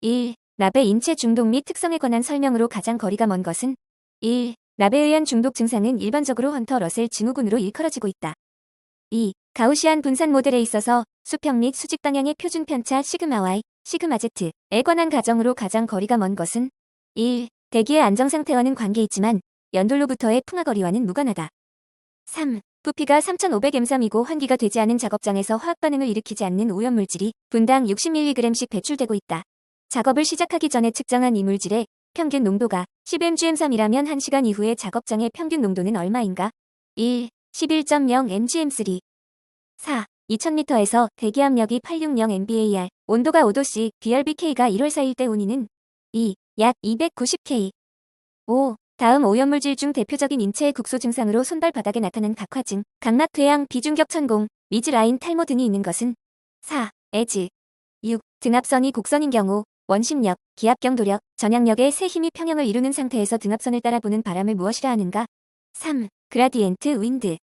1. 납의 인체 중독 및 특성에 관한 설명으로 가장 거리가 먼 것은 1. 납에 의한 중독 증상은 일반적으로 헌터 러셀 증후군으로 일컬어지고 있다. 2. 가우시안 분산 모델에 있어서 수평 및 수직 방향의 표준 편차 시그마 Y, 시그마 Z에 관한 가정으로 가장 거리가 먼 것은 1. 대기의 안정 상태와는 관계 있지만 연돌로부터의 풍화 거리와는 무관하다. 3. 부피가 3500mg이고 환기가 되지 않은 작업장에서 화학 반응을 일으키지 않는 오염 물질이 분당 60mg씩 배출되고 있다. 작업을 시작하기 전에 측정한 이 물질의 평균 농도가 10mgm3이라면 1시간 이후의 작업장의 평균 농도는 얼마인가? 1. 11.0 mgm3 4. 2000m에서 대기 압력이 860 MBAR, 온도가 5도씨, BRBK가 1월 4일 때 온이는 2. 약 290K 5. 다음 오염물질 중 대표적인 인체의 국소 증상으로 손발 바닥에 나타난 각화증, 각막 퇴양, 비중격 천공, 미즈 라인 탈모 등이 있는 것은 4. 에즈 6. 등압선이 곡선인 경우 원심력, 기압경 도력, 전향력의 세 힘이 평형을 이루는 상태에서 등압선을 따라보는 바람을 무엇이라 하는가? 3. 그라디엔트 윈드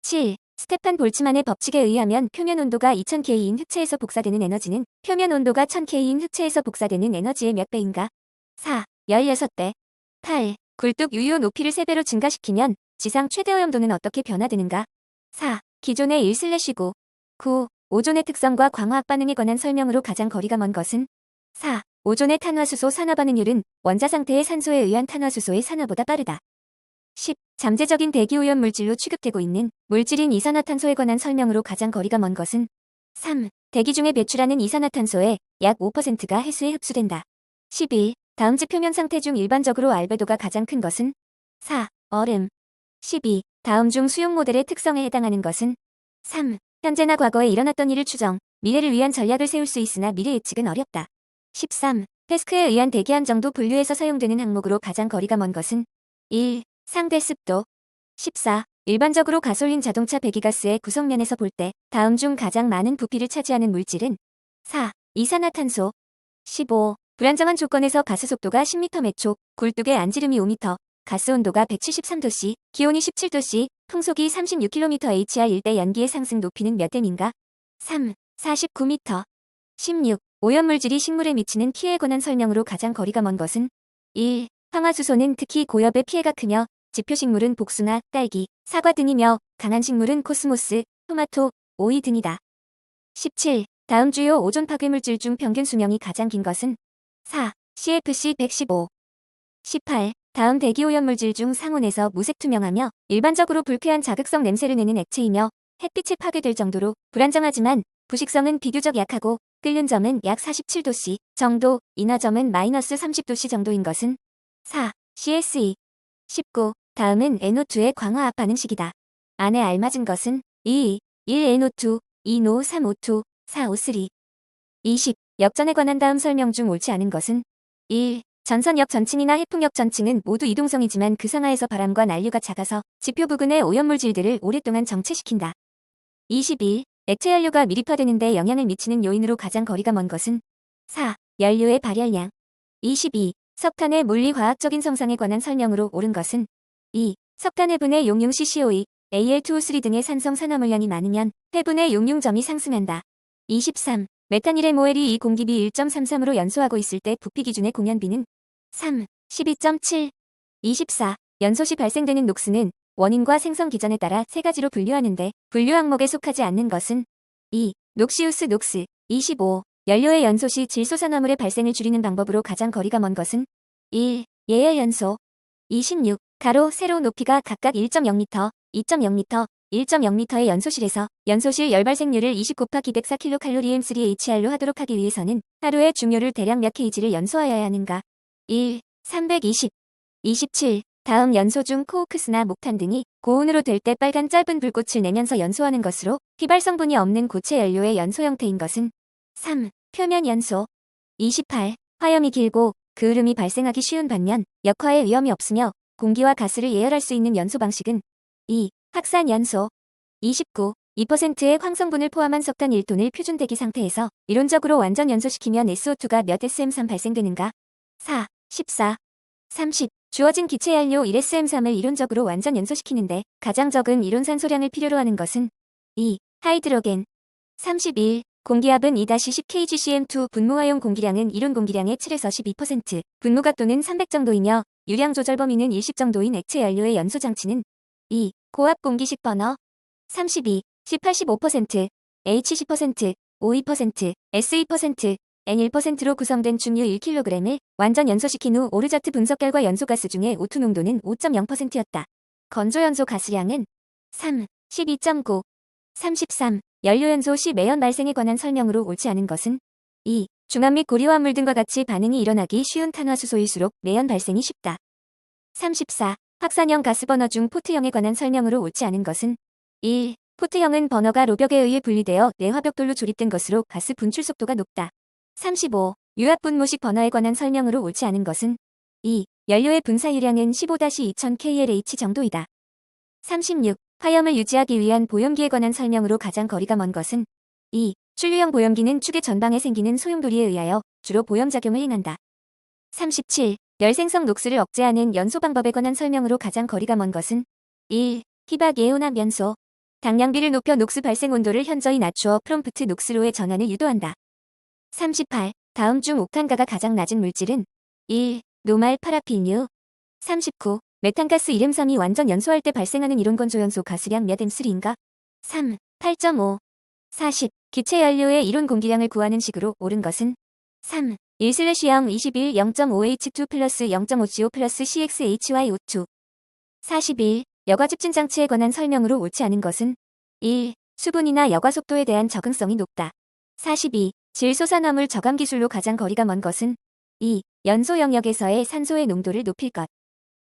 7. 스테판 볼츠만의 법칙에 의하면 표면 온도가 2000K인 흑체에서 복사되는 에너지는 표면 온도가 1000K인 흑체에서 복사되는 에너지의 몇 배인가? 4. 16배 8. 굴뚝 유효 높이를 3배로 증가시키면 지상 최대 오염도는 어떻게 변화되는가? 4. 기존의 1슬래시고 9. 오존의 특성과 광화학 반응에 관한 설명으로 가장 거리가 먼 것은 4. 오존의 탄화수소 산화 반응률은 원자 상태의 산소에 의한 탄화수소의 산화보다 빠르다. 10. 잠재적인 대기오염 물질로 취급되고 있는 물질인 이산화탄소에 관한 설명으로 가장 거리가 먼 것은 3. 대기 중에 배출하는 이산화탄소의 약 5%가 해수에 흡수된다. 11. 다음 지 표면 상태 중 일반적으로 알베도가 가장 큰 것은 4. 얼음 12. 다음 중 수용 모델의 특성에 해당하는 것은 3. 현재나 과거에 일어났던 일을 추정, 미래를 위한 전략을 세울 수 있으나 미래 예측은 어렵다. 13. 패스크에 의한 대기한 정도 분류에서 사용되는 항목으로 가장 거리가 먼 것은 1. 상대 습도 14. 일반적으로 가솔린 자동차 배기가스의 구성면에서 볼 때 다음 중 가장 많은 부피를 차지하는 물질은 4. 이산화탄소 15. 불안정한 조건에서 가스 속도가 10m 매초, 굴뚝의 안지름이 5m, 가스 온도가 173도씨, 기온이 17도씨, 풍속이 36km HR 일대 연기의 상승 높이는 몇 댐인가? 3. 49m 16. 오염물질이 식물에 미치는 피해에 관한 설명으로 가장 거리가 먼 것은 1. 황화수소는 특히 고엽의 피해가 크며 지표식물은 복숭아, 딸기, 사과 등이며 강한 식물은 코스모스, 토마토, 오이 등이다. 17. 다음 주요 오존 파괴물질 중 평균 수명이 가장 긴 것은 4. CFC 115 18. 다음 대기오염물질 중 상온에서 무색투명하며 일반적으로 불쾌한 자극성 냄새를 내는 액체이며 햇빛에 파괴될 정도로 불안정하지만 부식성은 비교적 약하고 끓는 점은 약 47도씨 정도, 인화점은 마이너스 30도씨 정도인 것은 4. CSE 19. 다음은 NO2의 광화합 반응식이다. 안에 알맞은 것은 2. 1NO2, 2NO, 3O2, 4O3 20. 역전에 관한 다음 설명 중 옳지 않은 것은 1. 전선역 전층이나 해풍역 전층은 모두 이동성이지만 그 상하에서 바람과 난류가 작아서 지표 부근의 오염물질들을 오랫동안 정체시킨다. 21. 액체 연료가 미립화되는데 영향을 미치는 요인으로 가장 거리가 먼 것은 4. 연료의 발열량 22. 석탄의 물리화학적인 성상에 관한 설명으로 옳은 것은 2. 석탄 해분의 용융 CCOE, Al2O3 등의 산성 산화물량이 많으면 해분의 용융점이 상승한다. 23. 메탄일의 모엘이 이 공기비 1.33으로 연소하고 있을 때 부피 기준의 공연비는 3. 12.7. 24. 연소 시 발생되는 녹스는 원인과 생성 기전에 따라 세 가지로 분류하는데 분류 항목에 속하지 않는 것은 2. 녹시우스 녹스 25. 연료의 연소 시 질소산화물의 발생을 줄이는 방법으로 가장 거리가 먼 것은 1. 예열 연소 26. 가로, 세로 높이가 각각 1.0m, 2.0m, 1.0m의 연소실에서 연소실 열발생률을 20 곱하기 104kcal M3HR로 하도록 하기 위해서는 하루에 중요를 대략 몇 kg를 연소하여야 하는가? 1. 320. 27. 다음 연소 중 코오크스나 목탄 등이 고온으로 될 때 빨간 짧은 불꽃을 내면서 연소하는 것으로 휘발 성분이 없는 고체 연료의 연소 형태인 것은 3. 표면 연소 28. 화염이 길고 그 흐름이 발생하기 쉬운 반면 역화의 위험이 없으며 공기와 가스를 예열할 수 있는 연소 방식은 2. 확산 연소 29. 2%의 황성분을 포함한 석탄 1톤을 표준 대기 상태에서 이론적으로 완전 연소시키면 SO2가 몇 SM3 발생되는가? 4. 14. 30. 주어진 기체 연료 1SM3을 이론적으로 완전 연소시키는데 가장 적은 이론 산소량을 필요로 하는 것은 2. 하이드로겐 31. 공기압은 2-10kgcm2 분무화용 공기량은 이론 공기량의 7에서 12%, 분무가 또는 300 정도이며 유량 조절 범위는 일식 정도인 액체 연료의 연소 장치는 2. 고압 공기식 버너 32, 10-85%, H10%, O2%, S2%, N1%로 구성된 중유 1kg을 완전 연소시킨 후 오르자트 분석 결과 연소가스 중에 O2 농도는 5.0%였다. 건조 연소 가스량은 3, 12.9, 33, 연료연소 시 매연 발생에 관한 설명으로 옳지 않은 것은 2. 중압 및 고리화합물 등과 같이 반응이 일어나기 쉬운 탄화수소일수록 매연 발생이 쉽다. 34. 확산형 가스버너 중 포트형에 관한 설명으로 옳지 않은 것은 1. 포트형은 버너가 로벽에 의해 분리되어 내화벽돌로 조립된 것으로 가스 분출 속도가 높다. 35. 유압분무식 버너에 관한 설명으로 옳지 않은 것은 2. 연료의 분사 유량은 15-2000klh 정도이다. 36. 화염을 유지하기 위한 보염기에 관한 설명으로 가장 거리가 먼 것은 2. 출류형 보염기는 축의 전방에 생기는 소용돌이에 의하여 주로 보염작용을 행한다. 37. 열생성 녹스를 억제하는 연소 방법에 관한 설명으로 가장 거리가 먼 것은 1. 희박 예온압 연소. 당량비를 높여 녹스 발생 온도를 현저히 낮추어 프롬프트 녹스로의 전환을 유도한다. 38. 다음 중 옥탄가가 가장 낮은 물질은 1. 노말 파라필류 39. 메탄가스 이름삼이 완전 연소할 때 발생하는 이론건 조연소 가스량 몇 M3인가? 3. 8.5. 40. 기체 연료의 이론 공기량을 구하는 식으로 옳은 것은 3. 1슬래시0 21 0.5H2 플러스 0.5CO 플러스 CXHY52 41. 여과 집진 장치에 관한 설명으로 옳지 않은 것은 1. 수분이나 여과 속도에 대한 적응성이 높다. 42. 질소산화물 저감 기술로 가장 거리가 먼 것은 2. 연소 영역에서의 산소의 농도를 높일 것.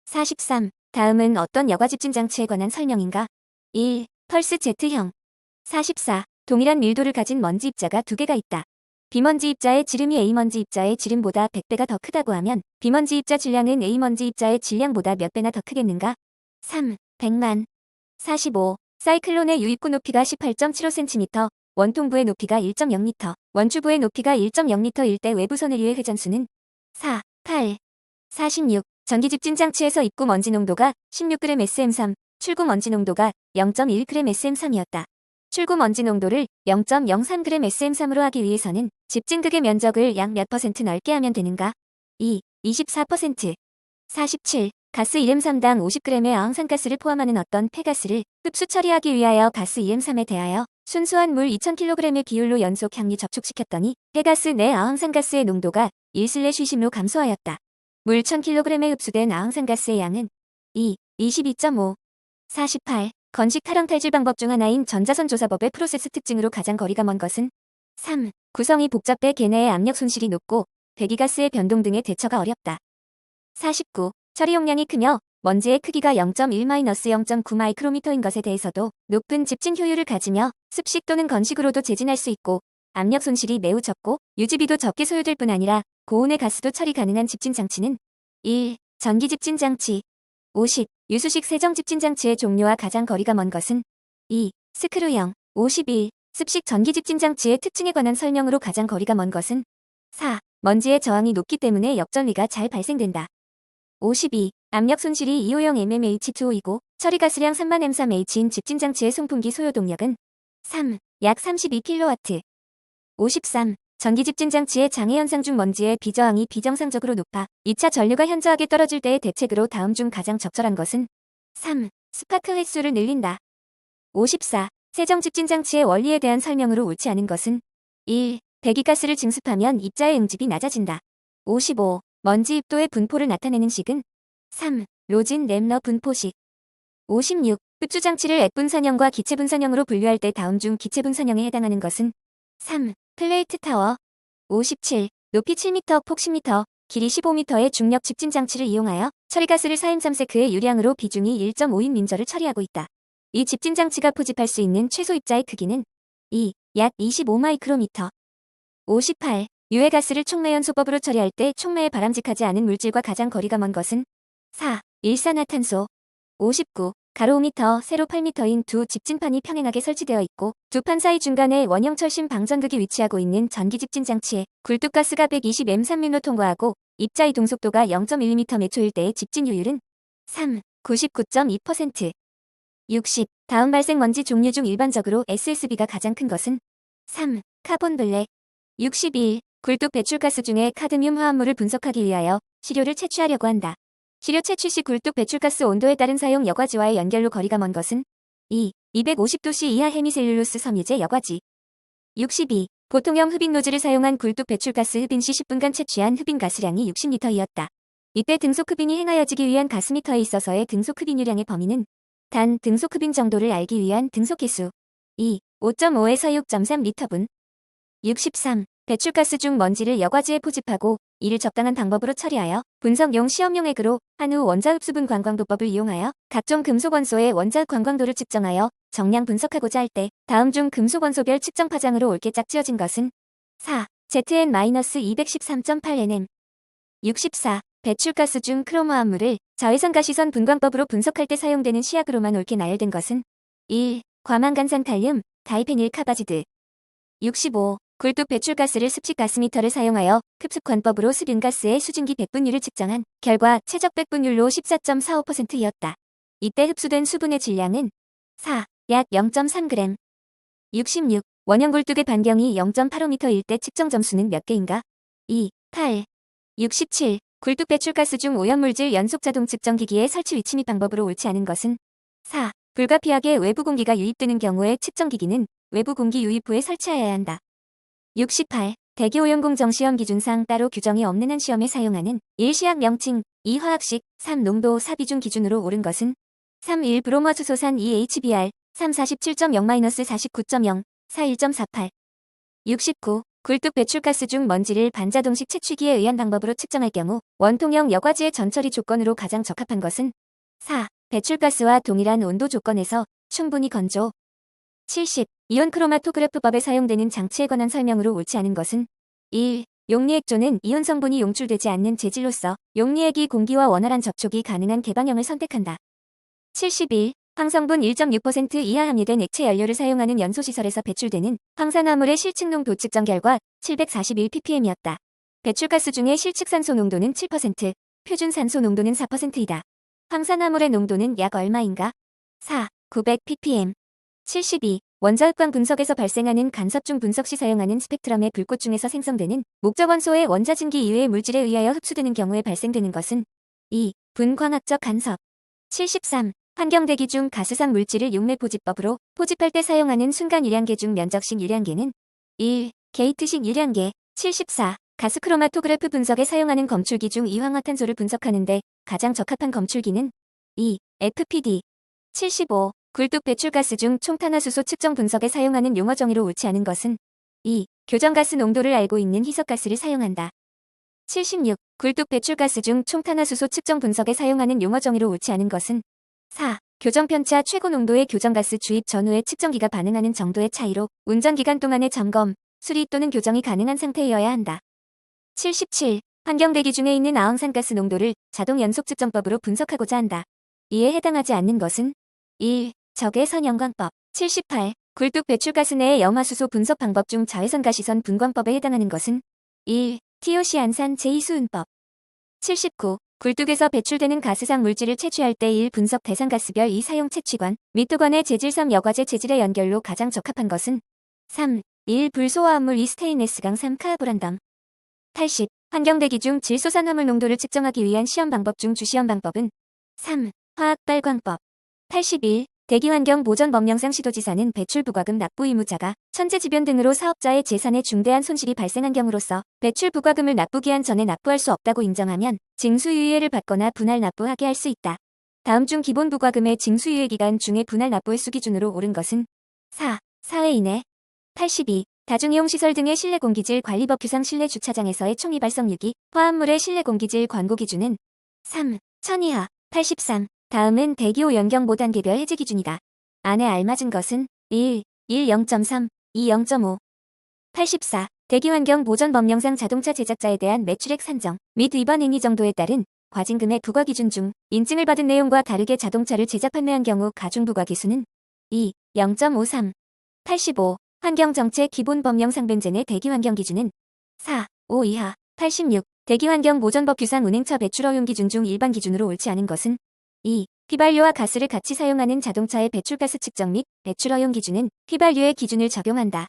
43. 다음은 어떤 여과 집진 장치에 관한 설명인가? 1. 펄스 Z형. 44. 동일한 밀도를 가진 먼지 입자가 두 개가 있다. 비먼지 입자의 지름이 A먼지 입자의 지름보다 100배가 더 크다고 하면 비먼지 입자 질량은 A먼지 입자의 질량보다 몇 배나 더 크겠는가? 3. 100만. 45. 사이클론의 유입구 높이가 18.75cm, 원통부의 높이가 1.0m, 원주부의 높이가 1.0m일 때 외부선을 위해 회전수는 4, 8, 46. 전기 집진 장치에서 입구 먼지 농도가 16g SM3, 출구 먼지 농도가 0.1g SM3이었다. 출구 먼지 농도를 0.03g SM3으로 하기 위해서는 집진극의 면적을 약 몇 퍼센트 넓게 하면 되는가? 2. 24%. 47. 가스 2M3당 50g의 어항산가스를 포함하는 어떤 폐가스를 흡수 처리하기 위하여 가스 2M3에 대하여 순수한 물 2000kg의 기울로 연속 향리 접촉시켰더니 폐가스 내 어항산가스의 농도가 1슬래쉬심로 감소하였다. 물 1000kg에 흡수된 어항산가스의 양은 2, 22.5, 48. 건식 탈황 탈질 방법 중 하나인 전자선 조사법의 프로세스 특징으로 가장 거리가 먼 것은 3. 구성이 복잡해 계내의 압력 손실이 높고 배기가스의 변동 등의 대처가 어렵다. 49. 처리 용량이 크며 먼지의 크기가 0.1-0.9 마이크로미터인 것에 대해서도 높은 집진 효율을 가지며 습식 또는 건식으로도 재진할 수 있고 압력 손실이 매우 적고 유지비도 적게 소요될 뿐 아니라 고온의 가스도 처리 가능한 집진 장치는 1. 전기 집진 장치 50. 유수식 세정 집진 장치의 종류와 가장 거리가 먼 것은 2. 스크루형 51. 습식 전기 집진 장치의 특징에 관한 설명으로 가장 거리가 먼 것은 4. 먼지의 저항이 높기 때문에 역전리가 잘 발생된다. 52. 압력 손실이 2호형 MMH2O이고 처리 가스량 3만 M3H인 집진 장치의 송풍기 소요 동력은 3. 약 32kW. 53. 전기 집진 장치의 장애 현상 중 먼지의 비저항이 비정상적으로 높아 2차 전류가 현저하게 떨어질 때의 대책으로 다음 중 가장 적절한 것은 3. 스파크 횟수를 늘린다. 54. 세정 집진 장치의 원리에 대한 설명으로 옳지 않은 것은 1. 배기가스를 증습하면 입자의 응집이 낮아진다. 55. 먼지 입도의 분포를 나타내는 식은 3. 로진 램너 분포식 56. 흡수 장치를 액분산형과 기체분산형으로 분류할 때 다음 중 기체분산형에 해당하는 것은 3. 플레이트 타워 57. 높이 7m, 폭 10m, 길이 15m의 중력 집진 장치를 이용하여 처리가스를 4M3세크의 유량으로 비중이 1.5인 민저를 처리하고 있다. 이 집진 장치가 포집할 수 있는 최소 입자의 크기는 2. 약 25마이크로미터 58. 유해가스를 촉매연소법으로 처리할 때 촉매에 바람직하지 않은 물질과 가장 거리가 먼 것은 4. 일산화탄소 59. 가로 5m, 세로 8m인 두 집진판이 평행하게 설치되어 있고 두 판 사이 중간에 원형 철심 방전극이 위치하고 있는 전기 집진 장치에 굴뚝가스가 120m3로 통과하고 입자 이동 속도가 0.1m 매초일 때의 집진 효율은 3. 99.2%. 60. 다음 발생 먼지 종류 중 일반적으로 SSB가 가장 큰 것은 3. 카본 블랙. 61. 굴뚝 배출가스 중에 카드뮴 화합물을 분석하기 위하여 시료를 채취하려고 한다. 시료 채취 시 굴뚝 배출가스 온도에 따른 사용 여과지와의 연결로 거리가 먼 것은 2. 250도씨 이하 헤미셀룰로스 섬유제 여과지. 62. 보통형 흡인 노즐을 사용한 굴뚝 배출가스 흡인 시 10분간 채취한 흡인 가스량이 60리터이었다. 이때 등속 흡인이 행하여지기 위한 가스미터에 있어서의 등속 흡인 유량의 범위는 단 등속 흡인 정도를 알기 위한 등속 개수 2. 5.5에서 6.3리터분 63. 배출가스 중 먼지를 여과지에 포집하고 이를 적당한 방법으로 처리하여 분석용 시험용 액으로 한후 원자흡 수분 관광도법을 이용하여 각종 금속 원소의 원자흡 관광도를 측정하여 정량 분석하고자 할 때 다음 중 금속 원소별 측정 파장으로 옳게 짝지어진 것은 4. ZN-213.8nm 64. 배출가스 중 크로모 암물을 자외선 가시선 분광법으로 분석할 때 사용되는 시약으로만 옳게 나열된 것은 1. 과망간산 탈륨, 다이페닐 카바지드 65. 굴뚝 배출가스를 습식 가스미터를 사용하여 흡습관법으로 습인가스의 수증기 백분율을 측정한 결과 최적 백분율로 14.45%이었다. 이때 흡수된 수분의 질량은 4. 약 0.3g 66. 원형 굴뚝의 반경이 0.85m일 때 측정 점수는 몇 개인가? 2. 8. 67. 굴뚝 배출가스 중 오염물질 연속 자동 측정 기기의 설치 위치 및 방법으로 옳지 않은 것은 4. 불가피하게 외부 공기가 유입되는 경우에 측정 기기는 외부 공기 유입 후에 설치하여야 한다. 68. 대기오염공 정 시험 기준상 따로 규정이 없는 한 시험에 사용하는 1 시약 명칭, 2 화학식, 3 농도, 4 비중 기준으로 옳은 것은 3 1 브로모수소산 2 HBr, 3 47.0-49.0, 4 1.48. 69. 굴뚝 배출가스 중 먼지를 반자동식 채취기에 의한 방법으로 측정할 경우 원통형 여과지의 전처리 조건으로 가장 적합한 것은 4. 배출가스와 동일한 온도 조건에서 충분히 건조, 70. 이온 크로마토그래프법에 사용되는 장치에 관한 설명으로 옳지 않은 것은 1. 용리액조는 이온 성분이 용출되지 않는 재질로서 용리액이 공기와 원활한 접촉이 가능한 개방형을 선택한다. 71. 황성분 1.6% 이하 함유된 액체 연료를 사용하는 연소시설에서 배출되는 황산화물의 실측농도 측정 결과 741ppm이었다. 배출가스 중에 실측산소 농도는 7%, 표준 산소 농도는 4%이다. 황산화물의 농도는 약 얼마인가? 4. 900ppm. 72. 원자흑광 분석에서 발생하는 간섭중 분석 시 사용하는 스펙트럼의 불꽃 중에서 생성되는 목적 원소의 원자증기 이외의 물질에 의하여 흡수되는 경우에 발생되는 것은 2. 분광학적 간섭 73. 환경대기 중 가스상 물질을 용매 포집법으로 포집할 때 사용하는 순간 유량계 중 면적식 유량계는 1. 게이트식 유량계 74. 가스 크로마토그래프 분석에 사용하는 검출기 중 이황화탄소를 분석하는데 가장 적합한 검출기는 2. FPD 75. 굴뚝 배출가스 중 총탄화수소 측정 분석에 사용하는 용어 정의로 옳지 않은 것은 2. 교정가스 농도를 알고 있는 희석가스를 사용한다. 76. 굴뚝 배출가스 중 총탄화수소 측정 분석에 사용하는 용어 정의로 옳지 않은 것은 4. 교정편차 최고 농도의 교정가스 주입 전후의 측정기가 반응하는 정도의 차이로 운전기간 동안의 점검, 수리 또는 교정이 가능한 상태여야 한다. 77. 환경대기 중에 있는 아황산가스 농도를 자동 연속 측정법으로 분석하고자 한다. 이에 해당하지 않는 것은 1. 적의 선영광법 78. 굴뚝 배출 가스 내의 염화수소 분석 방법 중 자외선 가시선 분광법에 해당하는 것은 1. 티오시안산 제2수은법 79. 굴뚝에서 배출되는 가스상 물질을 채취할 때 1. 분석 대상 가스별 2. 사용 채취관 및 두관의 재질 3. 여과제 재질의 연결로 가장 적합한 것은 3. 1. 불소화합물 2. 스테인레스강 3. 카르보란덤 80. 환경대 기 중 질소산화물 농도를 측정하기 위한 시험 방법 중 주시험 방법은 3. 화학발광법 81. 대기환경 보전 법령상 시도지사는 배출 부과금 납부 의무자가 천재지변 등으로 사업자의 재산에 중대한 손실이 발생한 경우로서 배출 부과금을 납부기한 전에 납부할 수 없다고 인정하면 징수유예를 받거나 분할 납부하게 할 수 있다. 다음 중 기본 부과금의 징수유예 기간 중에 분할 납부 횟수 기준으로 옳은 것은 4. 4회 이내 82. 다중이용시설 등의 실내 공기질 관리법 규상 실내 주차장에서의 총이 발성 유기, 화합물의 실내 공기질 관고 기준은 3. 1000 이하 83. 다음은 대기오 연경 모단계별 해제 기준이다. 안에 알맞은 것은 1, 1 0.3, 2 0.5. 84. 대기환경 보전 법령상 자동차 제작자에 대한 매출액 산정 및 위반 행위 정도에 따른 과징금의 부과 기준 중 인증을 받은 내용과 다르게 자동차를 제작 판매한 경우 가중 부과 기수는 2, 0.53. 85. 환경정책 기본 법령상 벤젠의 대기환경 기준은 4, 5 이하. 86. 대기환경 보전법 규상 운행차 배출 허용 기준 중 일반 기준으로 옳지 않은 것은 2. 휘발유와 가스를 같이 사용하는 자동차의 배출가스 측정 및 배출 허용 기준은 휘발유의 기준을 적용한다.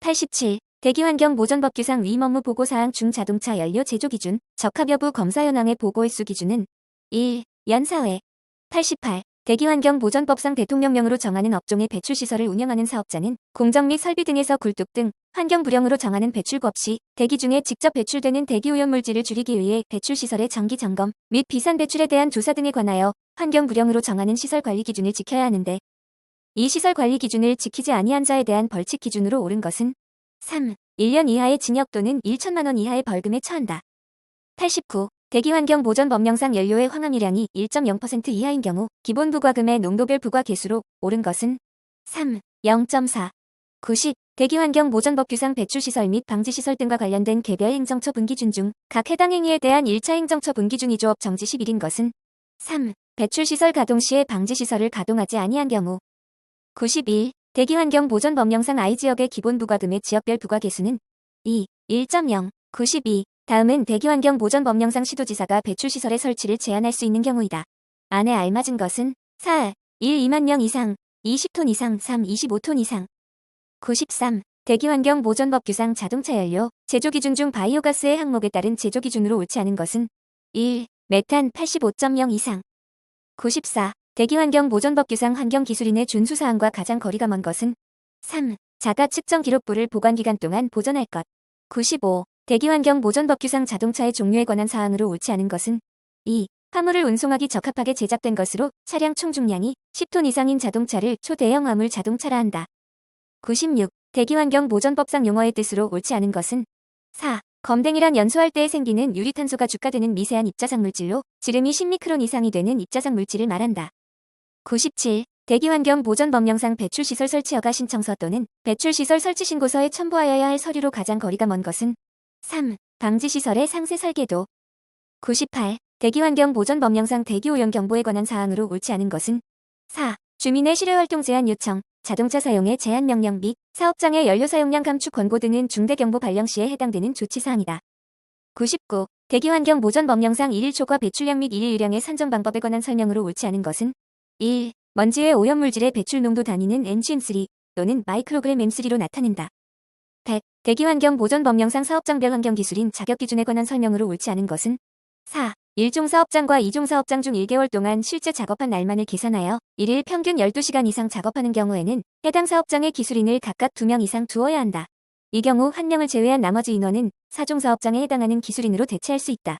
87. 대기환경 보전법규상 위 업무 보고사항 중 자동차 연료 제조 기준, 적합 여부 검사 현황의 보고 횟수 기준은 1. 연사회 88. 대기환경 보전법상 대통령령으로 정하는 업종의 배출시설을 운영하는 사업자는 공정 및 설비 등에서 굴뚝 등 환경 불량으로 정하는 배출구 없이 대기 중에 직접 배출되는 대기오염물질을 줄이기 위해 배출시설의 정기 점검 및 비산 배출에 대한 조사 등에 관하여 환경 불량으로 정하는 시설 관리 기준을 지켜야 하는데 이 시설 관리 기준을 지키지 아니한 자에 대한 벌칙 기준으로 옳은 것은 3. 1년 이하의 징역 또는 1천만 원 이하의 벌금에 처한다. 89. 대기환경 보전 법령상 연료의 황항유량이 1.0% 이하인 경우 기본 부과금의 농도별 부과 개수로 옳은 것은 3. 0.4. 90. 대기환경 보전법규상 배출시설 및 방지시설 등과 관련된 개별 행정처 분기준 중 각 해당 행위에 대한 1차 행정처 분기준 2조업 정지 10일인 것은 3. 배출시설 가동 시에 방지시설을 가동하지 아니한 경우 91. 대기환경 보전 법령상 I지역의 기본 부과금의 지역별 부과 개수는 2. 1.0. 92. 다음은 대기환경 보전 법령상 시도지사가 배출시설의 설치를 제한할 수 있는 경우이다. 안에 알맞은 것은 4. 1. 2만 명 이상 20톤 이상 3. 25톤 이상 93. 대기환경 보전법규상 자동차 연료 제조 기준 중 바이오가스의 항목에 따른 제조 기준으로 옳지 않은 것은 1. 메탄 85.0 이상 94. 대기환경 보전법규상 환경기술인의 준수사항과 가장 거리가 먼 것은 3. 자가 측정 기록부를 보관기간 동안 보존할 것 95. 대기환경 보존법규상 자동차의 종류에 관한 사항으로 옳지 않은 것은 2. 화물을 운송하기 적합하게 제작된 것으로 차량 총 중량이 10톤 이상인 자동차를 초대형 화물 자동차라 한다. 96. 대기환경 보전법상 용어의 뜻으로 옳지 않은 것은 4. 검댕이란 연소할 때에 생기는 유리탄소가 주가되는 미세한 입자상 물질로 지름이 10미크론 이상이 되는 입자상 물질을 말한다. 97. 대기환경 보전 법령상 배출시설 설치 허가 신청서 또는 배출시설 설치 신고서에 첨부하여야 할 서류로 가장 거리가 먼 것은 3. 방지시설의 상세 설계도 98. 대기환경 보전 법령상 대기오염 경보에 관한 사항으로 옳지 않은 것은 4. 주민의 실외활동 제한 요청, 자동차 사용의 제한 명령 및 사업장의 연료 사용량 감축 권고 등은 중대경보 발령 시에 해당되는 조치사항이다. 99. 대기환경 보전 법령상 일일 초과 배출량 및 일일 유량의 산정 방법에 관한 설명으로 옳지 않은 것은 1. 먼지의 오염물질의 배출 농도 단위는 NGM3 또는 마이크로그램 M3로 나타낸다. 100. 대기환경 보전 법령상 사업장별 환경기술인 자격기준에 관한 설명으로 옳지 않은 것은 4. 1종 사업장과 2종 사업장 중 1개월 동안 실제 작업한 날만을 계산하여 1일 평균 12시간 이상 작업하는 경우에는 해당 사업장의 기술인을 각각 2명 이상 두어야 한다. 이 경우 한 명을 제외한 나머지 인원은 4종 사업장에 해당하는 기술인으로 대체할 수 있다.